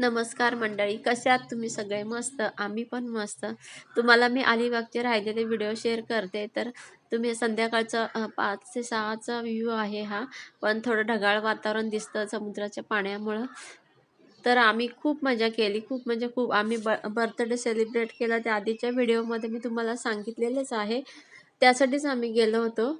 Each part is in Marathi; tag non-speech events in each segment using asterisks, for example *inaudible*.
नमस्कार मंडळी कसे आहात तुम्ही सगळे? मस्त. आम्ही पण मस्त. तुम्हाला मी अलिबागचे राहिलेले व्हिडिओ शेअर करते. तर तुम्ही संध्याकाळचा पाच ते सहाचा व्ह्यू आहे हा. पण थोडं ढगाळ वातावरण दिसतं समुद्राच्या पाण्यामुळं. तर आम्ही खूप मजा केली. खूप म्हणजे खूप. आम्ही ब बर्थडे सेलिब्रेट केला. त्या आधीच्या व्हिडिओमध्ये मी तुम्हाला सांगितलेलंच आहे. त्यासाठीच आम्ही गेलो होतो.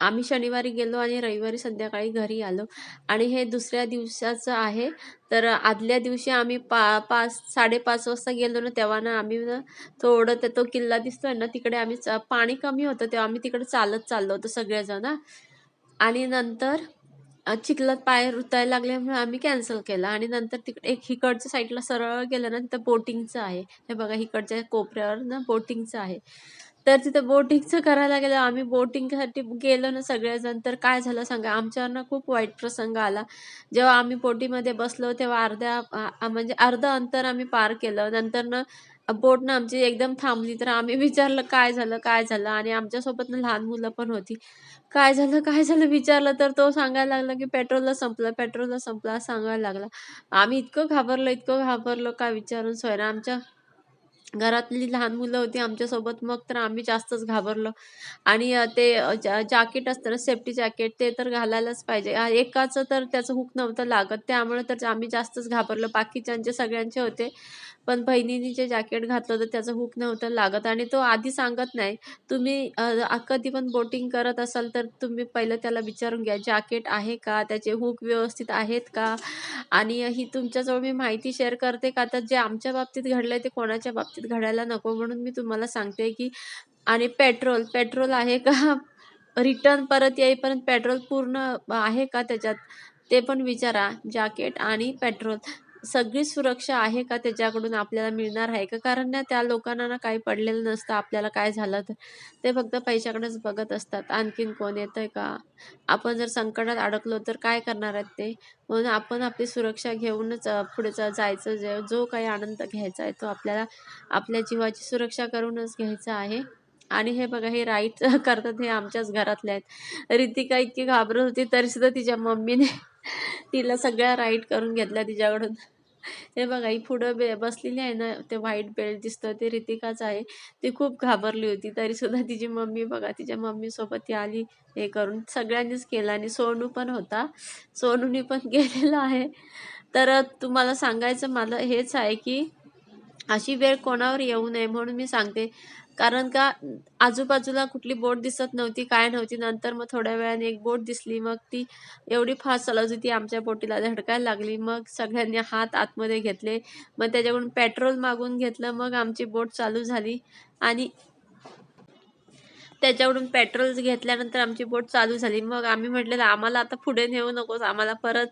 आम्ही शनिवारी गेलो आणि रविवारी संध्याकाळी घरी आलो. आणि हे दुसऱ्या दिवसाचं आहे. तर आदल्या दिवशी आम्ही पा पाच साडेपाच वाजता गेलो ना तेव्हा ना आम्ही ना थोडं ते तो किल्ला दिसतोय ना तिकडे आम्ही पाणी कमी होतं तेव्हा आम्ही तिकडे चालत चाललो होतो सगळेजण. आणि नंतर चिखलात पाय रुतायला लागल्यामुळे आम्ही कॅन्सल केला. आणि नंतर तिकडे एक हिकडच्या साईडला सरळ गेलं ना तिथं बोटिंगचं आहे. हे बघा हिकडच्या कोपऱ्यावर ना बोटिंगचं आहे. तर तिथं बोटिंगचं करायला गेलं. आम्ही बोटिंगसाठी गेलो ना सगळेजण. तर काय झालं सांगा? आमच्यावर ना खूप वाईट प्रसंग आला. जेव्हा आम्ही बोटीमध्ये बसलो तेव्हा अर्ध्या म्हणजे अर्धं अंतर आम्ही पार केलं. नंतर ना बोट ना आमची एकदम थांबली. तर आम्ही विचारलं काय झालं? काय झालं? आणि आमच्यासोबत ना लहान मुलं पण होती. काय झालं? काय झालं? विचारलं. तर तो सांगायला लागला की पेट्रोलला संपलं पेट्रोलला संपला सांगायला लागला. आम्ही इतकं घाबरलो इतकं घाबरलो काय विचारून सोयरा आमच्या घरातली लहान मुलं होती आमच्यासोबत मग तर आम्ही जास्तच घाबरलो. आणि ते जा जॅकेट असतं ना सेफ्टी जॅकेट ते तर घालायलाच पाहिजे. एकाचं तर त्याचं हुक नव्हतं लागत त्यामुळे तर आम्ही जास्तच घाबरलो. बाकीच्यांचे सगळ्यांचे होते. पण बहिणीने जे जॅकेट घातलं होतं त्याचं हुक नव्हतं लागत आणि तो आधी सांगत नाही. तुम्ही कधी पण बोटिंग करत असाल तर तुम्ही पहिलं त्याला विचारून घ्या जॅकेट आहे का? त्याचे हुक व्यवस्थित आहेत का? आणि ही तुमच्याजवळ मी माहिती शेअर करते का? तर जे आमच्या बाबतीत घडलंय ते कोणाच्या बाबतीत घडायला नको म्हणून मी तुम्हाला सांगते की आणि पेट्रोल पेट्रोल आहे का? रिटर्न परत येईपर्यंत पेट्रोल पूर्ण आहे का त्याच्यात? ते पण विचारा. जॅकेट आणि पेट्रोल सगळी सुरक्षा आहे का त्याच्याकडून आपल्याला मिळणार आहे का? कारण ना त्या लोकांना ना काही पडलेलं नसतं आपल्याला काय झालं तर. ते फक्त पैशाकडेच बघत असतात. आणखीन कोण येतं आहे का? आपण जर संकटात अडकलो तर काय करणार आहेत ते? म्हणून आपण आपली सुरक्षा घेऊनच अ, पुढे जायचं. जे जो काही आनंद घ्यायचा आहे तो आपल्याला आपल्या जीवाची सुरक्षा करूनच घ्यायचा आहे. आणि हे बघा हे राईट *laughs* करतात हे आमच्याच घरातले आहेत. रितिका इतकी घाबरत होती तरी सुद्धा तिच्या मम्मीने *laughs* तिला सगळ्या राईट करून घेतल्या तिच्याकडून. हे बघा ही पुढं बे बसलेली आहे ना ते व्हाईट बेल्ट दिसतं ते रितिकाच आहे. ती खूप घाबरली होती तरी सुद्धा तिची मम्मी बघा तिच्या मम्मीसोबत ती आली हे करून. सगळ्यांनीच केलं आणि सोनू पण होता. सोनूनी पण *laughs* केलेला आहे. तर तुम्हाला सांगायचं मला हेच आहे की अशी वेळ कोणावर येऊ नये म्हणून मी सांगते. कारण का आजूबाजूला कुठली बोट दिसत नव्हती काय नव्हती. नंतर मग थोड्या वेळाने एक बोट दिसली. मग ती एवढी फास्ट चालत होती आमच्या बोटीला धडकायला लागली. मग सगळ्यांनी हात आतमध्ये घेतले. मग त्याच्याकडून पेट्रोल मागून घेतलं. मग आमची बोट चालू झाली. आणि त्याच्याकडून पेट्रोल घेतल्यानंतर आमची बोट चालू झाली. मग आम्ही म्हटलेलं आम्हाला आता पुढे नेऊ नकोस. आम्हाला परत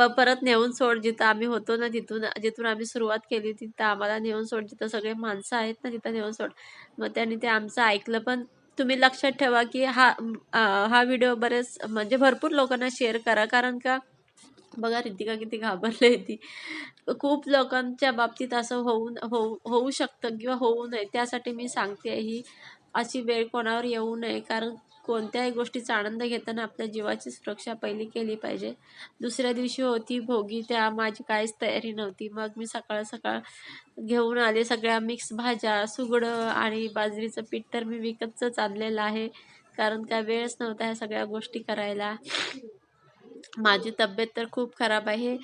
प परत नेऊन सोड जिथं आम्ही होतो ना तिथून जिथून आम्ही सुरुवात केली तिथं आम्हाला नेऊन सोड. जिथं सगळे माणसं आहेत ना तिथं नेऊन सोड. मग त्यांनी ते आमचं ऐकलं. पण तुम्ही लक्षात ठेवा की हा हा व्हिडिओ बरेच म्हणजे भरपूर लोकांना शेअर करा. कारण का बघा रितिका किती घाबरली होती खूप लोकांच्या बाबतीत असं होऊन होऊ होऊ शकतं किंवा होऊ नये. त्यासाठी मी सांगते ही अशी वेळ कोणावर येऊ नये. कारण कोणत्याही गोष्टीचा आनंद घेताना आपल्या जीवाची सुरक्षा पहिली केली पाहिजे. दुसऱ्या दिवशी होती भोगी त्या माझी काहीच तयारी नव्हती. मग मी सकाळ सकाळ घेऊन आले सगळ्या मिक्स भाज्या सुगडं आणि बाजरीचं पीठ तर मी विकतच आणलेलं आहे. कारण काय वेळच नव्हता ह्या सगळ्या गोष्टी करायला. माझी तब्येत तर खूप खराब आहे.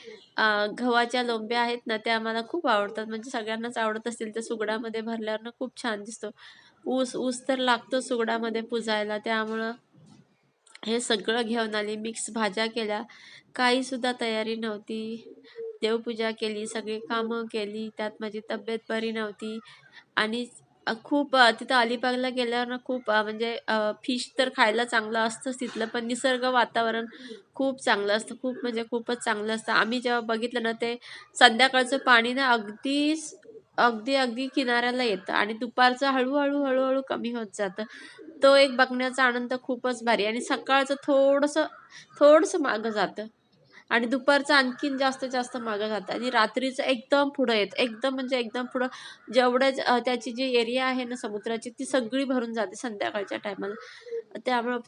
गव्हाच्या लोंब्या आहेत ना त्या मला खूप आवडतात. म्हणजे सगळ्यांनाच आवडत असतील त्या सुगडामध्ये भरल्यावर ना खूप छान दिसतो. ऊस ऊस तर लागतो सुगडामध्ये पुजायला. त्यामुळं हे सगळं घेऊन आली मिक्स भाज्या केल्या. काहीसुद्धा तयारी नव्हती. देवपूजा केली सगळी कामं केली. त्यात माझी तब्येत बरी नव्हती. आणि खूप तिथं अलिबागला गेल्यावर ना खूप म्हणजे फिश तर खायला चांगलं असतंच तिथलं पण निसर्ग वातावरण खूप चांगलं असतं. खूप म्हणजे खूपच चांगलं असतं. आम्ही जेव्हा बघितलं ना ते संध्याकाळचं पाणी ना अगदी अगदी अगदी किनाऱ्याला येतं आणि दुपारचं हळूहळू हळूहळू कमी होत जातं. तो एक बघण्याचा आनंद खूपच भारी आणि सकाळचं थोडंसं थोडंसं मागं जातं. आणि दुपारचं आणखीन जास्त जास्त मागं जातं आणि रात्रीचं एकदम पुढं येतं. एकदम म्हणजे एकदम पुढं जेवढं त्याची जी एरिया आहे ना समुद्राची ती सगळी भरून जाते संध्याकाळच्या टायमाला. त्यामुळं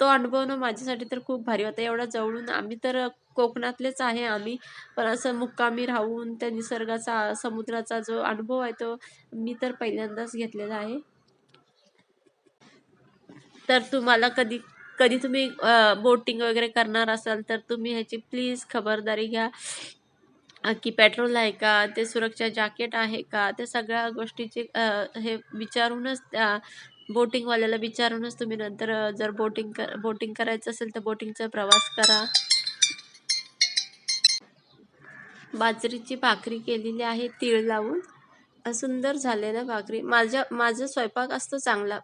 तो अनुभव ना माझ्यासाठी तर खूप भारी होता. एवढा जवळून आम्ही तर कोकणातलेच आहे आम्ही. पण असं मुक्कामी राहून त्या निसर्गाचा, समुद्राचा जो अनुभव आहे तो मी तर पहिल्यांदाच घेतलेला आहे. तर तुम्हाला कधी कधी तुम्ही बोटिंग वगैरे करणार असाल तर तुम्ही ह्याची प्लीज खबरदारी घ्या की पेट्रोल आहे का ते सुरक्षा जॅकेट आहे का त्या सगळ्या गोष्टीचे हे विचारूनच त्या बोटिंगवाल्याला विचारूनच तुम्ही नंतर जर बोटिंग कर बोटिंग करायचं असेल तर बोटिंगचा प्रवास करा. बाजरीची भाकरी केलेली आहे तीळ लावून. सुंदर झालेलं भाकरी. माझ्या माझा स्वयंपाक असतो चांगला.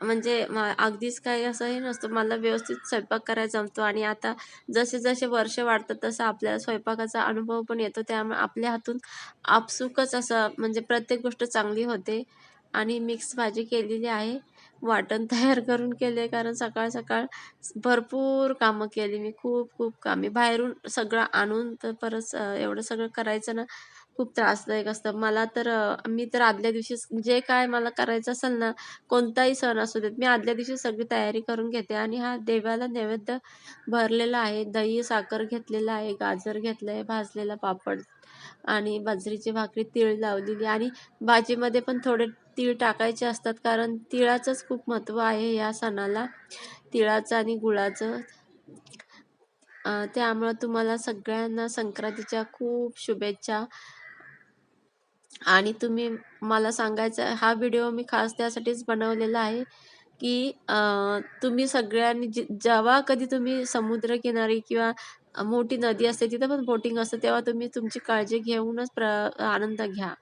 म्हणजे अगदीच काही असं हे नसतं. मला व्यवस्थित स्वयंपाक करायला जमतो. आणि आता जसे जसे वर्ष वाढतात तसं आपल्याला स्वयंपाकाचा अनुभव पण येतो. त्यामुळे आपल्या हातून आपसुकच असं म्हणजे प्रत्येक गोष्ट चांगली होते. आणि मिक्स भाजी केलेली आहे. वाटण तयार करून केले कारण सकाळ सकाळ भरपूर कामं केली मी. खूप खूप कामे. बाहेरून सगळं आणून तर परत एवढं सगळं करायचं ना खूप त्रासदायक असतं. मला तर मी तर आदल्या दिवशीच जे काय मला करायचं असेल ना कोणताही सण असू देत मी आदल्या दिवशी सगळी तयारी करून घेते. आणि हा देवाला नैवेद्य भरलेला आहे. दही साखर घेतलेला आहे गाजर घेतलं आहे भाजलेला पापड आणि बाजरीची भाकरी तीळ लावलेली आणि भाजीमध्ये पण थोडे तीळ टाकायचे असतात कारण तिळाचंच खूप महत्त्व आहे या सणाला. तिळाचं आणि गुळाचं. त्यामुळं तुम्हाला सगळ्यांना संक्रांतीच्या खूप शुभेच्छा. आणि तुम्ही मला सांगायचं हा व्हिडिओ मी खास त्यासाठीच बनवलेला आहे की तुम्ही सगळ्यांनी जे जेव्हा कधी तुम्ही समुद्रकिनारी किंवा मोठी नदी असते तिथं पण बोटिंग असतं तेव्हा तुम्ही तुमची काळजी घेऊनच प्र आनंद घ्या.